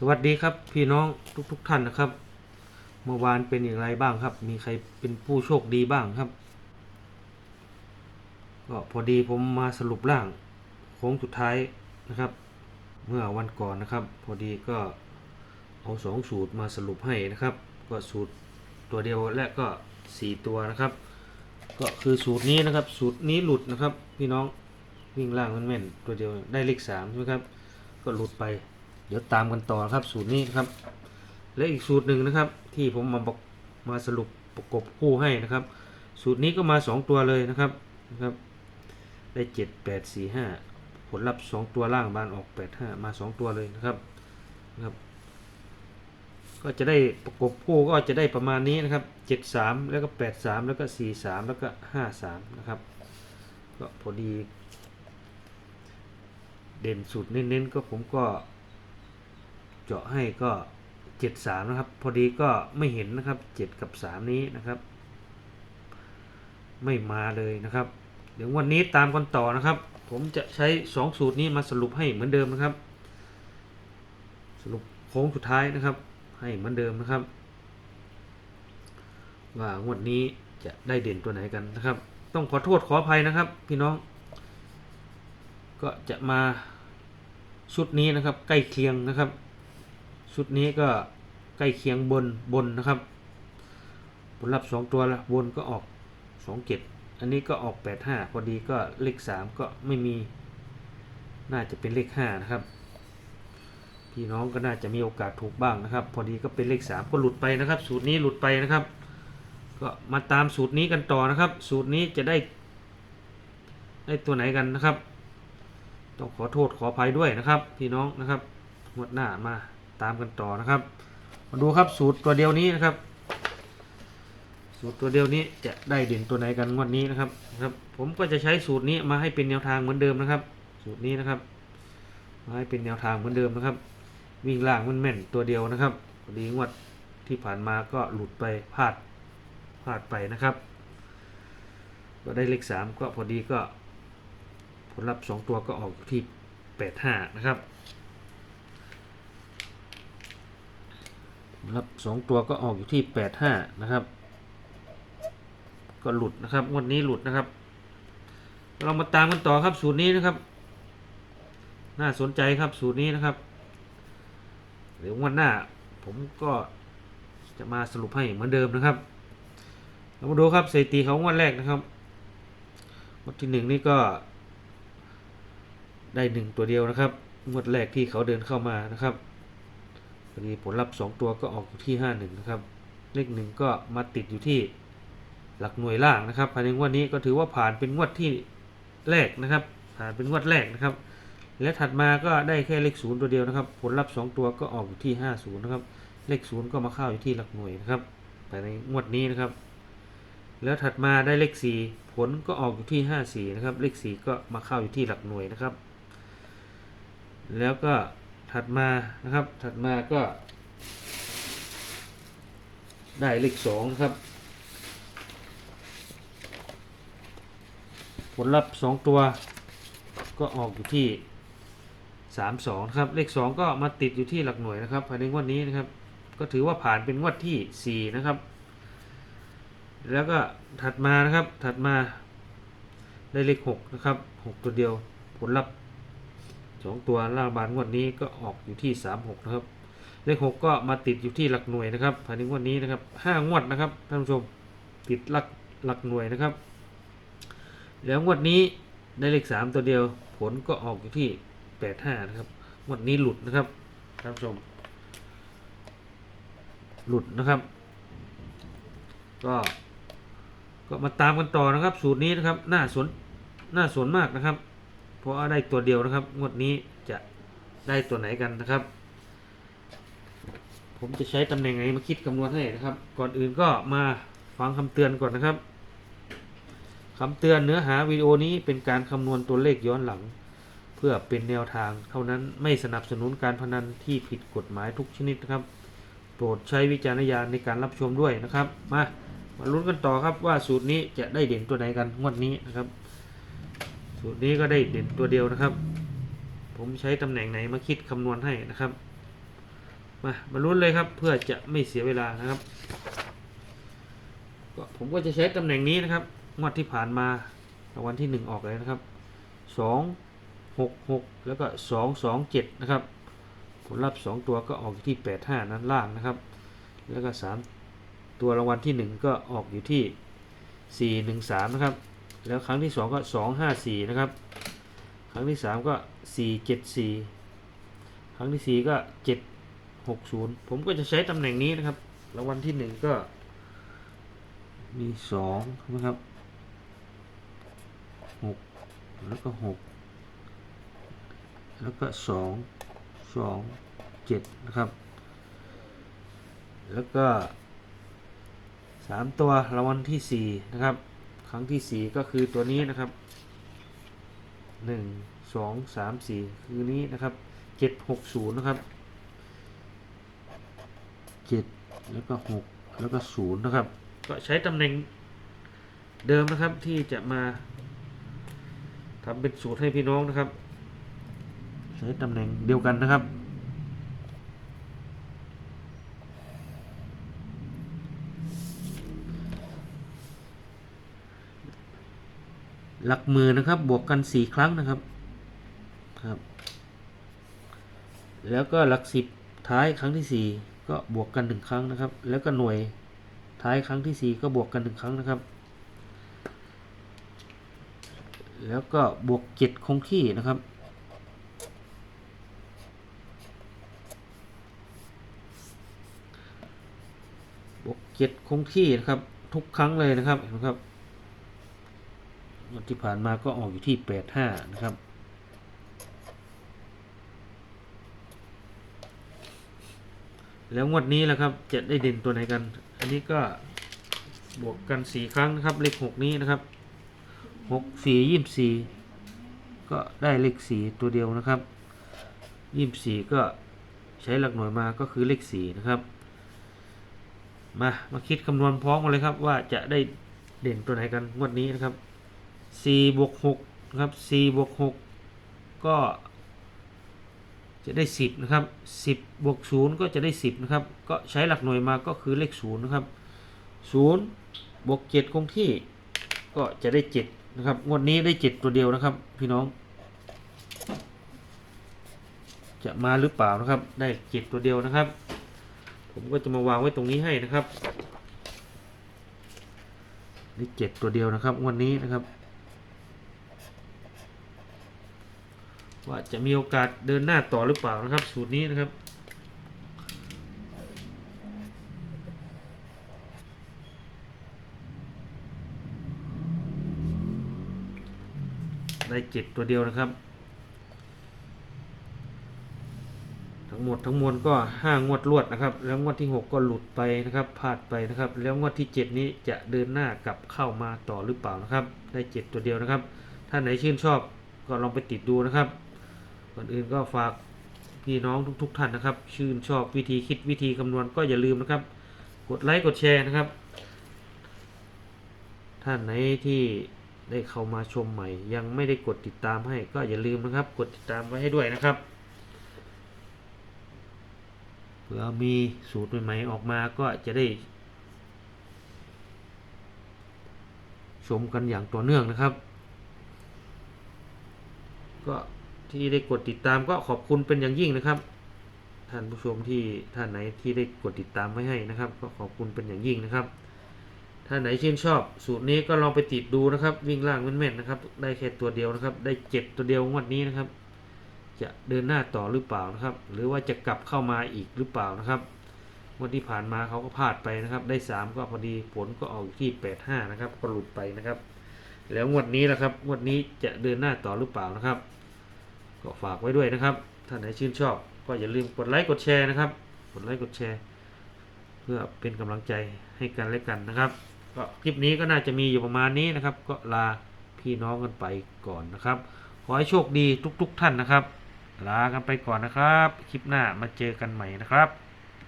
สวัสดีครับพี่น้องทุกๆทท่านนะครับ เมื่อวานเป็นอย่างไรบ้างครับ มีใครเป็นผู้โชคดีบ้างครับ ก็พอดีผมมาสรุปร่างโค้งสุดท้ายนะครับ เมื่อวันก่อนนะครับ พอดีก็เอาสองสูตรมาสรุปให้นะครับ ก็สูตรตัวเดียวและก็สี่ตัวนะครับ ก็คือสูตรนี้นะครับ สูตรนี้หลุดนะครับ พี่น้องวิ่งล่างแม่นๆตัวเดียวได้เลขสามใช่ไหมครับก็หลุดไป เดี๋ยวตามกันต่อครับสูตรนี้นะครับ และอีกสูตรหนึ่งนะครับ ที่ผมมาบอกมาสรุปประกบคู่ให้นะครับ สูตรนี้ก็มาสองตัวเลยนะครับนะครับ ได้เจ็ดแปดสี่ห้าผลลัพธ์สองตัวล่างบานออกแปดห้ามาสองตัวเลยนะครับนะครับ ก็จะได้ประกบคู่ก็จะได้ประมาณนี้นะครับเจ็ดสามแล้วก็แปดสามแล้วก็สี่สามแล้วก็ห้าสามนะครับ ก็พอดี เด่นสุดเน้นๆก็ผมก็ เจาะให้ก็เจ็ดสามนะครับ พอดีก็ไม่เห็นนะครับเจ็ดกับสามนี้นะครับ ไม่มาเลยนะครับ เดี๋ยววันนี้ตามกันต่อนะครับ ผมจะใช้สองสูตรนี้มาสรุปให้เหมือนเดิมนะครับ สรุปโค้งสุดท้ายนะครับ ให้เหมือนเดิมนะครับ ว่างวดนี้จะได้เด่นตัวไหนกันนะครับ ต้องขอโทษขออภัยนะครับ พี่น้อง ก็จะมาชุดนี้นะครับ ใกล้เคียงนะครับ ชุดนี้ก็ใกล้เคียงบนบนนะครับผลลัพธ์สองตัวละบนก็ออกสองเจ็ดอันนี้ก็ออกแปดห้าพอดีก็เลขสามก็ไม่มี น่าจะเป็นเลขห้านะครับ พี่น้องก็น่าจะมีโอกาสถูกบ้างนะครับ พอดีก็เป็นเลขสามก็หลุดไปนะครับ สูตรนี้หลุดไปนะครับ ก็มาตามสูตรนี้กันต่อนะครับ สูตรนี้จะได้ ได้ตัวไหนกันนะครับต้องขอโทษขออภัยด้วยนะครับ พี่น้องนะครับงวดหน้ามา ตามกันต่อนะครับ มาดูครับสูตรตัวเดียวนี้นะครับ สูตรตัวเดียวนี้จะได้เด่นตัวไหนกันงวดนี้นะครับครับ ผมก็จะใช้สูตรนี้มาให้เป็นแนวทางเหมือนเดิมนะครับ สูตรนี้นะครับมาให้เป็นแนวทางเหมือนเดิมนะครับ วิ่งล่างมันแม่นตัวเดียวนะครับพอดีงวดที่ผ่านมาก็หลุดไปพลาดพลาดไปนะครับ ก็ได้เลขสามก็พอดีก็ผลลัพธ์สองตัวก็ออกที่แปดห้านะครับ ผลลัพธ์สองตัวก็ออกอยู่ที่แปดห้านะครับ ก็หลุดนะครับงวดนี้หลุดนะครับ เรามาตามกันต่อครับสูตรนี้นะครับ น่าสนใจครับสูตรนี้นะครับเดี๋ยววันหน้าผมก็จะมาสรุปให้เหมือนเดิมนะครับ เรามาดูครับสถิติของวันแรกนะครับวันที่หนึ่งนี่ก็ได้หนึ่งตัวเดียวนะครับงวดแรกที่เขาเดินเข้ามานะครับ พอดีผลลัพธ์สองตัวก็ออกอยู่ที่ห้าหนึ่งนะครับ เลขหนึ่งก็มาติดอยู่ที่หลักหน่วยล่างนะครับภายในงวดนี้ก็ถือว่าผ่านเป็นงวดที่แรกนะครับ ผ่านเป็นงวดแรกนะครับ และถัดมาก็ได้แค่เลขศูนย์ตัวเดียวนะครับ ผลลัพธ์สองตัวก็ออกอยู่ที่ห้าศูนย์นะครับ เลขศูนย์ก็มาเข้าอยู่ที่หลักหน่วยนะครับภายในงวดนี้นะครับ แล้วถัดมาได้เลขสี่ผลก็ออกอยู่ที่ห้าสี่นะครับ เลขสี่ก็มาเข้าอยู่ที่หลักหน่วยนะครับ แล้วก็ ถัดมานะครับ ถัดมาก็ ได้เลขสองนะครับ ผลลัพธ์สองตัว ก็ออกอยู่ที่สามสองครับ เลขสองก็มาติดอยู่ที่หลักหน่วยนะครับภายในงวดนี้นะครับ ก็ถือว่าผ่านเป็นงวดที่สี่นะครับ แล้วก็ถัดมานะครับ ถัดมาได้เลขหกนะครับหกตัวเดียว ผลลัพธ์ สองตัวล่างบานงวดนี้ก็ออกอยู่ที่สามหกนะครับ เลขหกก็มาติดอยู่ที่หลักหน่วยนะครับภายในงวดนี้นะครับห้างวดนะครับท่านผู้ชมติดหลักหลักหน่วยนะครับ แล้วงวดนี้ได้เลขสามตัวเดียว ผลก็ออกอยู่ที่แปดห้านะครับงวดนี้หลุดนะครับท่านผู้ชม หลุดนะครับ ก็ก็มาตามกันต่อนะครับ สูตรนี้นะครับน่าสนน่าสนมากนะครับ เพราะได้ตัวเดียวนะครับ งวดนี้จะได้ตัวไหนกันนะครับ ผมจะใช้ตำแหน่งไหนมาคิดคำนวณให้นะครับ ก่อนอื่นก็มาฟังคำเตือนก่อนนะครับคำเตือนเนื้อหาวิดีโอนี้เป็นการคำนวณตัวเลขย้อนหลัง เพื่อเป็นแนวทางเท่านั้นไม่สนับสนุนการพนันที่ผิดกฎหมายทุกชนิดนะครับ โปรดใช้วิจารณญาณในการรับชมด้วยนะครับ มามาลุ้นกันต่อครับว่าสูตรนี้จะได้เด่นตัวไหนกันงวดนี้นะครับ สูตรนี้ก็ได้เด่นตัวเดียวนะครับ ผมใช้ตำแหน่งไหนมาคิดคำนวณให้นะครับ มามาลุ้นเลยครับเพื่อจะไม่เสียเวลานะครับก็ผมก็จะใช้ตำแหน่งนี้นะครับงวดที่ผ่านมารางวัลที่หนึ่งออกเลยนะครับสองหกหกแล้วก็สองสองเจ็ดนะครับ ผลลัพธ์สองตัวก็ออกอยู่ที่แปดห้านั้นล่างนะครับ แล้วก็สามตัวรางวัลที่หนึ่งก็ออกอยู่ที่สี่หนึ่งสามนะครับ แล้วครั้งที่สองก็สองห้าสี่นะครับ ครั้งที่สามก็สี่เจ็ดสี่ครั้งที่สี่ก็เจ็ดหกศูนย์ผมก็จะใช้ตำแหน่งนี้นะครับรางวัลที่หนึ่งก็มีสองนะครับหกแล้วก็หกแล้วก็สองสองเจ็ดนะครับ แล้วก็สามตัวรางวัลที่สี่นะครับ ครั้งที่สี่ก็คือตัวนี้นะครับหนึ่งสองสามสี่คือนี้นะครับเจ็ดหกศูนย์นะครับเจ็ดแล้วก็หกแล้วก็ศูนย์นะครับ ก็ใช้ตำแหน่งเดิมนะครับที่จะมาทำเป็นสูตรให้พี่น้องนะครับ ใช้ตำแหน่งเดียวกันนะครับ หลักหมือนะครับ บวกกันสี่ครั้งนะครับครับ แล้วก็หลักสิบท้ายครั้งที่สี่ก็บวกกันหนึ่งครั้งนะครับ แล้วก็หน่วยท้ายครั้งที่สี่ก็บวกกันหนึ่งครั้งนะครับ แล้วก็บวกเจ็ดคงที่นะครับบวกเจ็ดคงที่นะครับทุกครั้งเลยนะครับเห็นไหมครับ ที่ผ่านมาก็ออกอยู่ที่แปดห้านะครับ แล้วงวดนี้แหละครับจะได้เด่นตัวไหนกัน อันนี้ก็บวกกันสี่ครั้งนะครับ เลขหกนี้นะครับหกสี่ยี่สิบสี่ก็ได้เลขสี่ตัวเดียวนะครับยี่สิบสี่ก็ใช้หลักหน่วยมาก็คือเลขสี่นะครับมา มาคิดคำนวณพร้อมกันเลยครับว่าจะได้เด่นตัวไหนกันงวดนี้นะครับ 4บวก6นะครับ4บวก6ก็จะได้ 10นะครับ10บวก0ก็จะได้ 10นะครับก็ใช้หลักหน่วยมาก็คือเลข0นะครับ0บวก7คงที่ก็จะได้ 7 นะครับงวดนี้ได้ 7 ตัวเดียวนะครับ พี่น้อง จะมาหรือเปล่านะครับ ได้ 7 ตัวเดียวนะครับ ผมก็จะมาวางไว้ตรงนี้ให้นะครับได้ 7 ตัวเดียวนะครับงวดนี้นะครับ ว่าจะมีโอกาสเดินหน้าต่อหรือเปล่านะครับ สูตรนี้นะครับได้เจ็ดตัวเดียวนะครับ ทั้งหมดทั้งมวลก็ห้างวดรวดนะครับ แล้วงวดที่หกก็หลุดไปนะครับพลาดไปนะครับ แล้วงวดที่เจ็ดนี้จะเดินหน้ากลับเข้ามาต่อหรือเปล่านะครับ ได้เจ็ดตัวเดียวนะครับ ถ้าไหนชื่นชอบก็ลองไปติดดูนะครับ ก่อนอื่นก็ฝากพี่น้องทุกๆท่านนะครับ ชื่นชอบวิธีคิดวิธีคำนวณก็อย่าลืมนะครับ กดไลค์กดแชร์นะครับ ท่านไหนที่ได้เข้ามาชมใหม่ ยังไม่ได้กดติดตามให้ก็อย่าลืมนะครับ กดติดตามไว้ให้ด้วยนะครับเผื่อมีสูตรใหม่ๆออกมาก็จะได้ ชมกันอย่างต่อเนื่องนะครับ ก็ ที่ได้กดติดตามก็ขอบคุณเป็นอย่างยิ่งนะครับ ท่านผู้ชมที่ท่านไหนที่ได้กดติดตามไว้ให้นะครับ ก็ขอบคุณเป็นอย่างยิ่งนะครับ ท่านไหนชื่นชอบ สูตรนี้ก็ลองไปติดดูนะครับ วิ่งล่างแม่นๆนะครับ ได้แค่ตัวเดียวนะครับ ได้เจ็ดตัวเดียวงวดนี้นะครับ จะเดินหน้าต่อหรือเปล่านะครับ หรือว่าจะกลับเข้ามาอีกหรือเปล่านะครับวันที่ผ่านมาเขาก็พลาดไปนะครับ ได้สามก็พอดีผลก็ออกที่แปดห้านะครับ ก็หลุดไปนะครับ แล้วงวดนี้แหละครับงวดนี้จะเดินหน้าต่อหรือเปล่านะครับ ก็ฝากไว้ด้วยนะครับ ท่านไหนชื่นชอบ ก็อย่าลืมกดไลค์กดแชร์นะครับ กดไลค์กดแชร์ เพื่อเป็นกำลังใจให้กันและกันนะครับก็คลิปนี้ก็น่าจะมีอยู่ประมาณนี้นะครับ ก็ลาพี่น้องกันไปก่อนนะครับ ขอให้โชคดีทุก ๆ ท่านนะครับ ลากันไปก่อนนะครับ คลิปหน้ามาเจอกันใหม่นะครับ